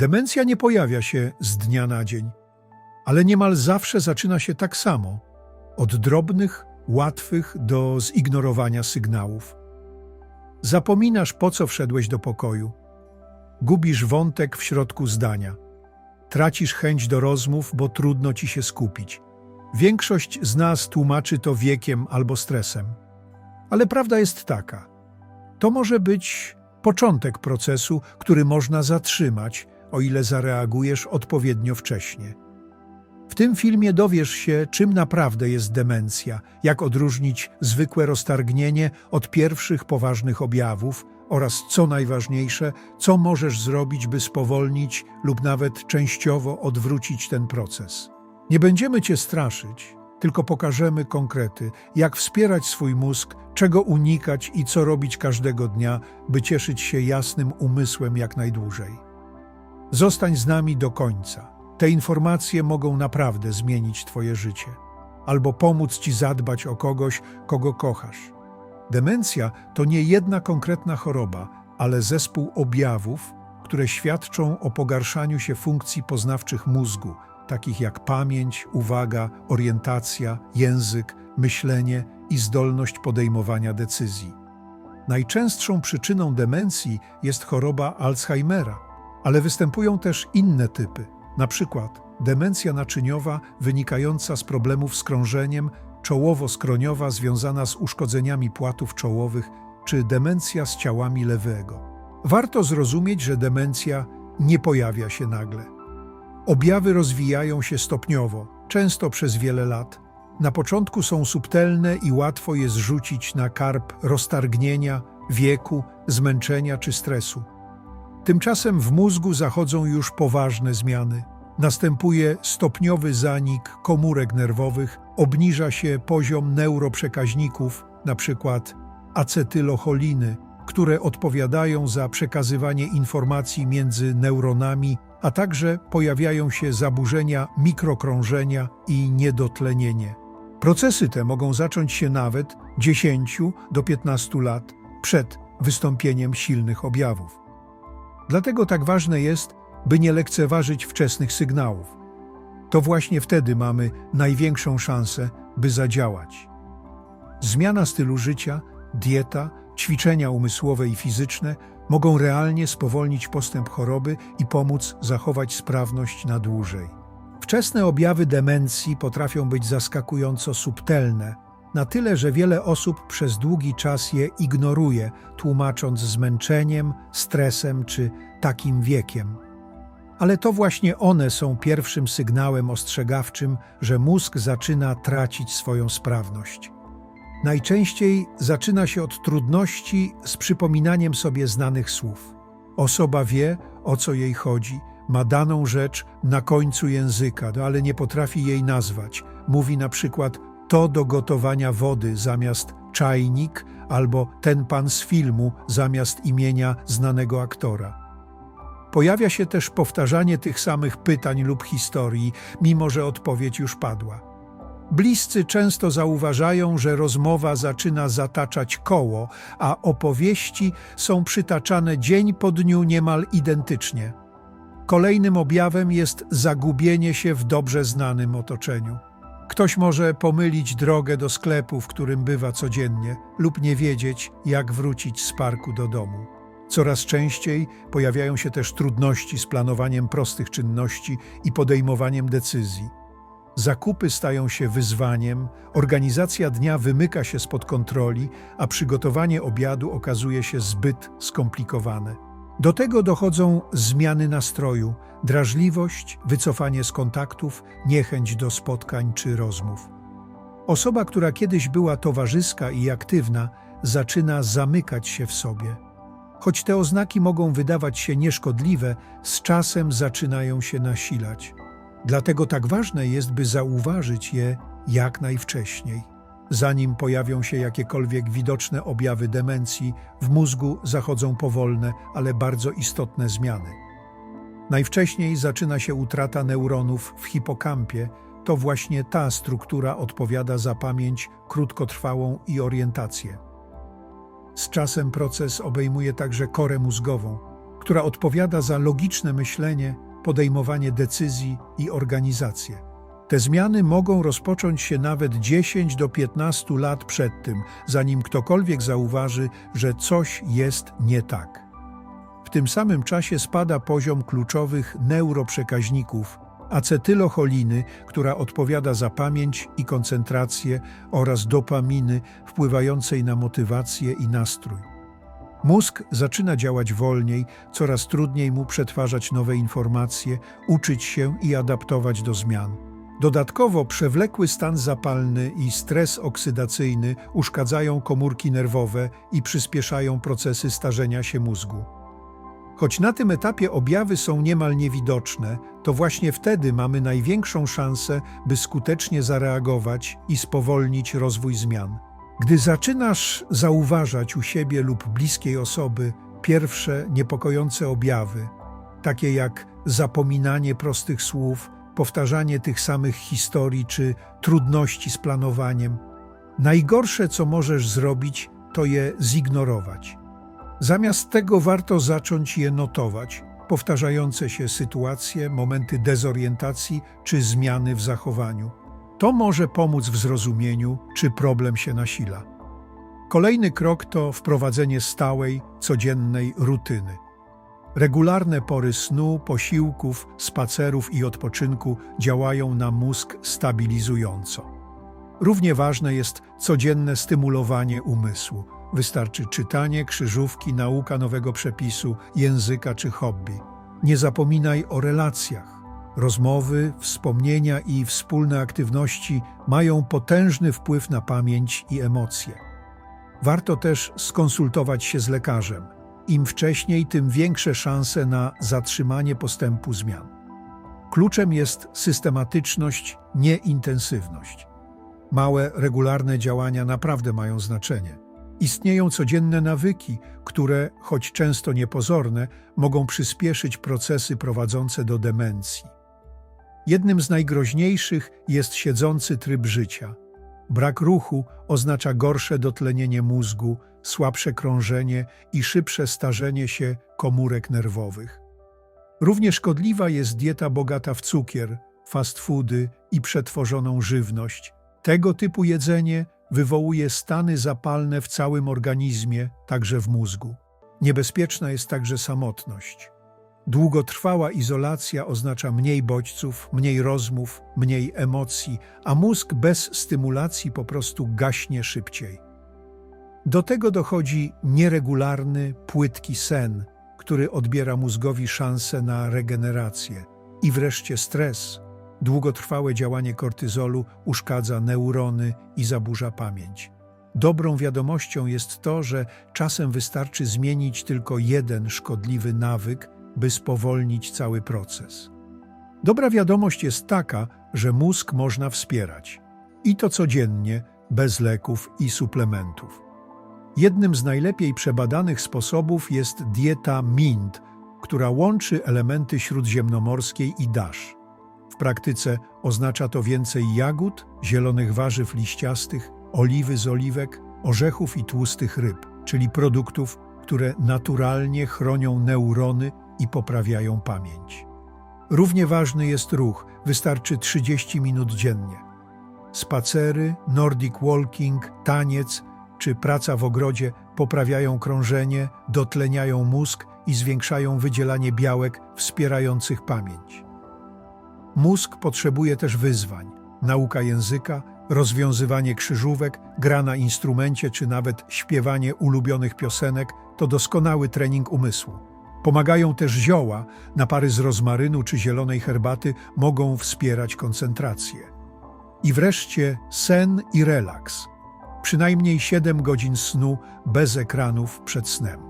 Demencja nie pojawia się z dnia na dzień, ale niemal zawsze zaczyna się tak samo od drobnych, łatwych do zignorowania sygnałów. Zapominasz, po co wszedłeś do pokoju. Gubisz wątek w środku zdania. Tracisz chęć do rozmów, bo trudno ci się skupić. Większość z nas tłumaczy to wiekiem albo stresem. Ale prawda jest taka. To może być początek procesu, który można zatrzymać, o ile zareagujesz odpowiednio wcześnie. W tym filmie dowiesz się, czym naprawdę jest demencja, jak odróżnić zwykłe roztargnienie od pierwszych poważnych objawów oraz, co najważniejsze, co możesz zrobić, by spowolnić lub nawet częściowo odwrócić ten proces. Nie będziemy cię straszyć, tylko pokażemy konkrety, jak wspierać swój mózg, czego unikać i co robić każdego dnia, by cieszyć się jasnym umysłem jak najdłużej. Zostań z nami do końca. Te informacje mogą naprawdę zmienić Twoje życie albo pomóc Ci zadbać o kogoś, kogo kochasz. Demencja to nie jedna konkretna choroba, ale zespół objawów, które świadczą o pogarszaniu się funkcji poznawczych mózgu, takich jak pamięć, uwaga, orientacja, język, myślenie i zdolność podejmowania decyzji. Najczęstszą przyczyną demencji jest choroba Alzheimera, ale występują też inne typy, na przykład demencja naczyniowa wynikająca z problemów z krążeniem, czołowo-skroniowa związana z uszkodzeniami płatów czołowych czy demencja z ciałami lewego. Warto zrozumieć, że demencja nie pojawia się nagle. Objawy rozwijają się stopniowo, często przez wiele lat. Na początku są subtelne i łatwo je zrzucić na karp roztargnienia, wieku, zmęczenia czy stresu. Tymczasem w mózgu zachodzą już poważne zmiany. Następuje stopniowy zanik komórek nerwowych, obniża się poziom neuroprzekaźników, np. acetylocholiny, które odpowiadają za przekazywanie informacji między neuronami, a także pojawiają się zaburzenia mikrokrążenia i niedotlenienie. Procesy te mogą zacząć się nawet 10 do 15 lat przed wystąpieniem silnych objawów. Dlatego tak ważne jest, by nie lekceważyć wczesnych sygnałów. To właśnie wtedy mamy największą szansę, by zadziałać. Zmiana stylu życia, dieta, ćwiczenia umysłowe i fizyczne mogą realnie spowolnić postęp choroby i pomóc zachować sprawność na dłużej. Wczesne objawy demencji potrafią być zaskakująco subtelne, na tyle, że wiele osób przez długi czas je ignoruje, tłumacząc zmęczeniem, stresem czy takim wiekiem. Ale to właśnie one są pierwszym sygnałem ostrzegawczym, że mózg zaczyna tracić swoją sprawność. Najczęściej zaczyna się od trudności z przypominaniem sobie znanych słów. Osoba wie, o co jej chodzi, ma daną rzecz na końcu języka, no ale nie potrafi jej nazwać. Mówi na przykład to do gotowania wody zamiast czajnik albo ten pan z filmu zamiast imienia znanego aktora. Pojawia się też powtarzanie tych samych pytań lub historii, mimo że odpowiedź już padła. Bliscy często zauważają, że rozmowa zaczyna zataczać koło, a opowieści są przytaczane dzień po dniu niemal identycznie. Kolejnym objawem jest zagubienie się w dobrze znanym otoczeniu. Ktoś może pomylić drogę do sklepu, w którym bywa codziennie, lub nie wiedzieć, jak wrócić z parku do domu. Coraz częściej pojawiają się też trudności z planowaniem prostych czynności i podejmowaniem decyzji. Zakupy stają się wyzwaniem, organizacja dnia wymyka się spod kontroli, a przygotowanie obiadu okazuje się zbyt skomplikowane. Do tego dochodzą zmiany nastroju, drażliwość, wycofanie z kontaktów, niechęć do spotkań czy rozmów. Osoba, która kiedyś była towarzyska i aktywna, zaczyna zamykać się w sobie. Choć te oznaki mogą wydawać się nieszkodliwe, z czasem zaczynają się nasilać. Dlatego tak ważne jest, by zauważyć je jak najwcześniej. Zanim pojawią się jakiekolwiek widoczne objawy demencji, w mózgu zachodzą powolne, ale bardzo istotne zmiany. Najwcześniej zaczyna się utrata neuronów w hipokampie. To właśnie ta struktura odpowiada za pamięć krótkotrwałą i orientację. Z czasem proces obejmuje także korę mózgową, która odpowiada za logiczne myślenie, podejmowanie decyzji i organizację. Te zmiany mogą rozpocząć się nawet 10 do 15 lat przed tym, zanim ktokolwiek zauważy, że coś jest nie tak. W tym samym czasie spada poziom kluczowych neuroprzekaźników, acetylocholiny, która odpowiada za pamięć i koncentrację oraz dopaminy wpływającej na motywację i nastrój. Mózg zaczyna działać wolniej, coraz trudniej mu przetwarzać nowe informacje, uczyć się i adaptować do zmian. Dodatkowo przewlekły stan zapalny i stres oksydacyjny uszkadzają komórki nerwowe i przyspieszają procesy starzenia się mózgu. Choć na tym etapie objawy są niemal niewidoczne, to właśnie wtedy mamy największą szansę, by skutecznie zareagować i spowolnić rozwój zmian. Gdy zaczynasz zauważać u siebie lub bliskiej osoby pierwsze niepokojące objawy, takie jak zapominanie prostych słów, powtarzanie tych samych historii czy trudności z planowaniem, najgorsze co możesz zrobić, to je zignorować. Zamiast tego warto zacząć je notować, powtarzające się sytuacje, momenty dezorientacji czy zmiany w zachowaniu. To może pomóc w zrozumieniu, czy problem się nasila. Kolejny krok to wprowadzenie stałej, codziennej rutyny. Regularne pory snu, posiłków, spacerów i odpoczynku działają na mózg stabilizująco. Równie ważne jest codzienne stymulowanie umysłu. Wystarczy czytanie, krzyżówki, nauka nowego przepisu, języka czy hobby. Nie zapominaj o relacjach. Rozmowy, wspomnienia i wspólne aktywności mają potężny wpływ na pamięć i emocje. Warto też skonsultować się z lekarzem. Im wcześniej, tym większe szanse na zatrzymanie postępu zmian. Kluczem jest systematyczność, nie intensywność. Małe, regularne działania naprawdę mają znaczenie. Istnieją codzienne nawyki, które, choć często niepozorne, mogą przyspieszyć procesy prowadzące do demencji. Jednym z najgroźniejszych jest siedzący tryb życia. Brak ruchu oznacza gorsze dotlenienie mózgu, słabsze krążenie i szybsze starzenie się komórek nerwowych. Równie szkodliwa jest dieta bogata w cukier, fast foody i przetworzoną żywność. Tego typu jedzenie wywołuje stany zapalne w całym organizmie, także w mózgu. Niebezpieczna jest także samotność. Długotrwała izolacja oznacza mniej bodźców, mniej rozmów, mniej emocji, a mózg bez stymulacji po prostu gaśnie szybciej. Do tego dochodzi nieregularny, płytki sen, który odbiera mózgowi szansę na regenerację. I wreszcie stres. Długotrwałe działanie kortyzolu uszkadza neurony i zaburza pamięć. Dobrą wiadomością jest to, że czasem wystarczy zmienić tylko jeden szkodliwy nawyk, by spowolnić cały proces. Dobra wiadomość jest taka, że mózg można wspierać. I to codziennie, bez leków i suplementów. Jednym z najlepiej przebadanych sposobów jest dieta MINT, która łączy elementy śródziemnomorskiej i DASH. W praktyce oznacza to więcej jagód, zielonych warzyw liściastych, oliwy z oliwek, orzechów i tłustych ryb, czyli produktów, które naturalnie chronią neurony i poprawiają pamięć. Równie ważny jest ruch, wystarczy 30 minut dziennie. Spacery, nordic walking, taniec czy praca w ogrodzie poprawiają krążenie, dotleniają mózg i zwiększają wydzielanie białek wspierających pamięć. Mózg potrzebuje też wyzwań. Nauka języka, rozwiązywanie krzyżówek, gra na instrumencie czy nawet śpiewanie ulubionych piosenek to doskonały trening umysłu. Pomagają też zioła, napary z rozmarynu czy zielonej herbaty mogą wspierać koncentrację. I wreszcie sen i relaks. Przynajmniej 7 godzin snu bez ekranów przed snem.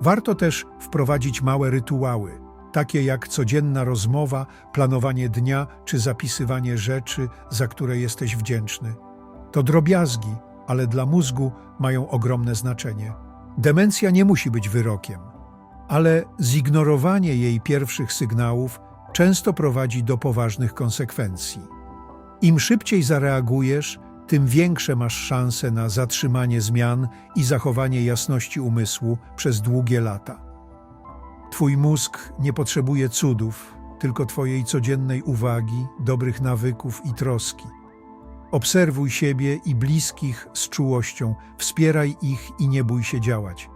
Warto też wprowadzić małe rytuały, takie jak codzienna rozmowa, planowanie dnia czy zapisywanie rzeczy, za które jesteś wdzięczny. To drobiazgi, ale dla mózgu mają ogromne znaczenie. Demencja nie musi być wyrokiem ale zignorowanie jej pierwszych sygnałów często prowadzi do poważnych konsekwencji. Im szybciej zareagujesz, tym większe masz szanse na zatrzymanie zmian i zachowanie jasności umysłu przez długie lata. Twój mózg nie potrzebuje cudów, tylko Twojej codziennej uwagi, dobrych nawyków i troski. Obserwuj siebie i bliskich z czułością, wspieraj ich i nie bój się działać.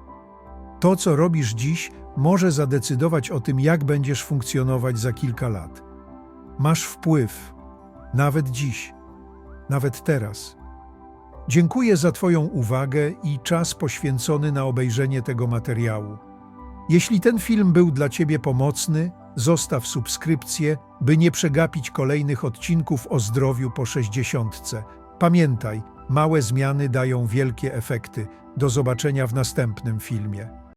To, co robisz dziś, może zadecydować o tym, jak będziesz funkcjonować za kilka lat. Masz wpływ, nawet dziś, nawet teraz. Dziękuję za Twoją uwagę i czas poświęcony na obejrzenie tego materiału. Jeśli ten film był dla Ciebie pomocny, zostaw subskrypcję, by nie przegapić kolejnych odcinków o zdrowiu po 60. Pamiętaj, małe zmiany dają wielkie efekty. Do zobaczenia w następnym filmie.